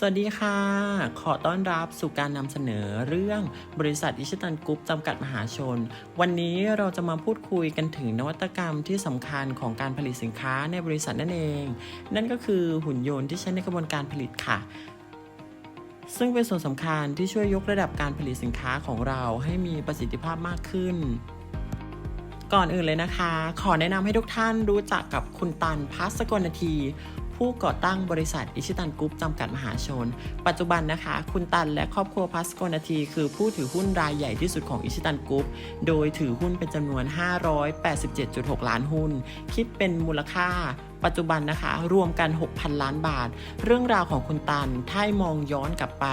สวัสดีค่ะ ขอต้อนรับสู่การนำเสนอเรื่องบริษัทอิชิตันกรุ๊ปจำกัดมหาชน วันนี้เราจะมาพูดคุยกันถึงนวัตกรรมที่สำคัญของการผลิตสินค้าในบริษัทนั่นเอง นั่นก็คือหุ่นยนต์ที่ใช้ในกระบวนการผลิตค่ะ ซึ่งเป็นส่วนสำคัญที่ช่วยยกระดับการผลิตสินค้าของเราให้มีประสิทธิภาพมากขึ้นก่อนอื่นเลยนะคะ ขอแนะนำให้ทุกท่านรู้จักกับคุณตันพัสกลนาที ผู้ก่อตั้งบริษัทอิชิตันกรุ๊ปจำกัดมหาชน ปัจจุบันนะคะ คุณตันและครอบครัวพัสโกนาที คือผู้ถือหุ้นรายใหญ่ที่สุดของอิชิตันกรุ๊ปโดยถือหุ้นเป็นจำนวน 587.6 ล้านหุ้น คิดเป็นมูลค่าปัจจุบันนะคะ รวมกัน 6,000 ล้านบาท เรื่องราวของคุณตันถ้ามองย้อนกลับไป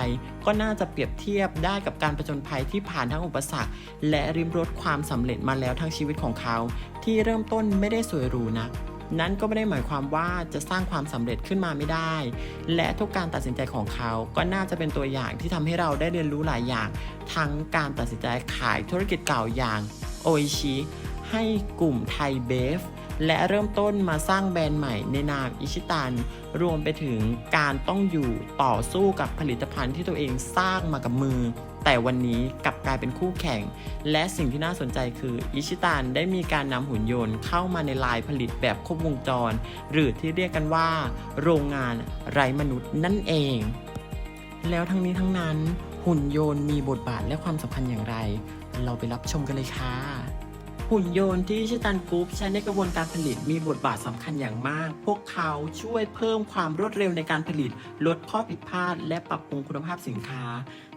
ก็น่าจะเปรียบเทียบได้กับการประจนภัยที่ผ่านทั้งอุปสรรค และริมรถความสำเร็จมาแล้วทั้งชีวิตของเขา ที่เริ่มต้นไม่ได้สวยหรูนัก นั่นก็ไม่ได้หมายความว่าจะสร้างความสำเร็จขึ้นมาไม่ได้ และทุกการตัดสินใจของเขา ก็น่าจะเป็นตัวอย่างที่ทำให้เราได้เรียนรู้หลายอย่าง ทั้งการตัดสินใจขายธุรกิจเก่าอย่างโออิชิให้กลุ่มไทยเบฟ และเริ่มต้นมาสร้างแบรนด์ใหม่ในนามอิชิตัน รวมไปถึงการต้องอยู่ต่อสู้กับผลิตภัณฑ์ที่ตัวเองสร้างมากับมือ แต่วันนี้กลับกลายเป็นคู่แข่ง และสิ่งที่น่าสนใจคืออิชิตันได้มีการนำหุ่นยนต์เข้ามาในลายผลิตแบบครบวงจร หรือที่เรียกกันว่า โรงงานไร้มนุษย์นั่นเอง แล้วทั้งนี้ทั้งนั้น หุ่นยนต์มีบทบาทและความสำคัญอย่างไร เราไปรับชมกันเลยค่ะ หุ่นยนต์ที่ชิตันกรุ๊ปใช้ในกระบวนการผลิตมีบทบาทสำคัญอย่างมาก พวกเขาช่วยเพิ่มความรวดเร็วในการผลิต ลดข้อผิดพลาด และปรับปรุงคุณภาพสินค้า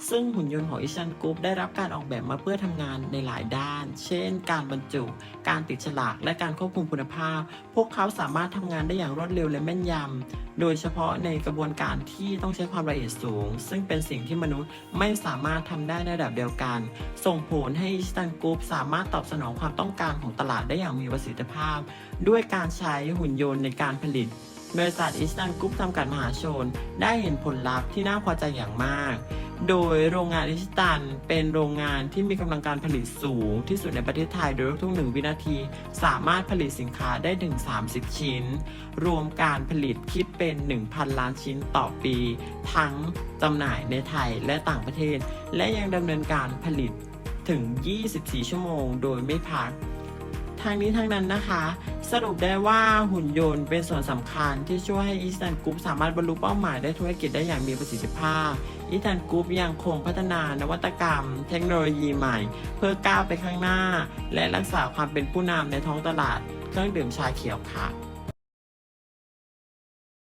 ซึ่งหุ่นยนต์ของอิชันกรุ๊ปได้รับการออกแบบมาเพื่อทำงานในหลายด้าน เช่น การบรรจุ การติดฉลาก และการควบคุมคุณภาพ พวกเขาสามารถทำงานได้อย่างรวดเร็วและแม่นยำ โดยเฉพาะในกระบวนการที่ต้องใช้ความละเอียดสูง ซึ่งเป็นสิ่งที่มนุษย์ไม่สามารถทำได้ในระดับเดียวกัน ส่งผลให้อิสตันกรุ๊ปสามารถตอบสนองความต้องการของตลาดได้อย่างมีประสิทธิภาพ ด้วยการใช้หุ่นยนต์ในการผลิตบริษัทอิสตันกรุ๊ปจำกัดมหาชน ได้เห็นผลลัพธ์ที่น่าพอใจอย่างมาก โดยโรงงานอิสตัน เป็นโรงงานที่มีกำลังการผลิตสูงที่สุดในประเทศไทย โดยทุกหนึ่งวินาที สามารถผลิตสินค้าได้ถึง 30 ชิ้น รวมการผลิตคิดเป็น 1,000 ล้านชิ้นต่อปี ทั้งจำหน่ายในไทยและต่างประเทศ และยังดำเนินการผลิตถึง 24 ชั่วโมง โดยไม่พัก ทางนี้ทางนั้นนะคะ สรุปได้ว่าหุ่นยนต์เป็นส่วนสำคัญที่ช่วยให้อีสตันกรุ๊ปสามารถบรรลุเป้าหมายได้ธุรกิจได้อย่างมีประสิทธิภาพอีสตันกรุ๊ปยังคงพัฒนานวัตกรรม เทคโนโลยีใหม่ เพื่อก้าวไปข้างหน้า และรักษาความเป็นผู้นำในท้องตลาดเครื่องดื่มชาเขียวค่ะ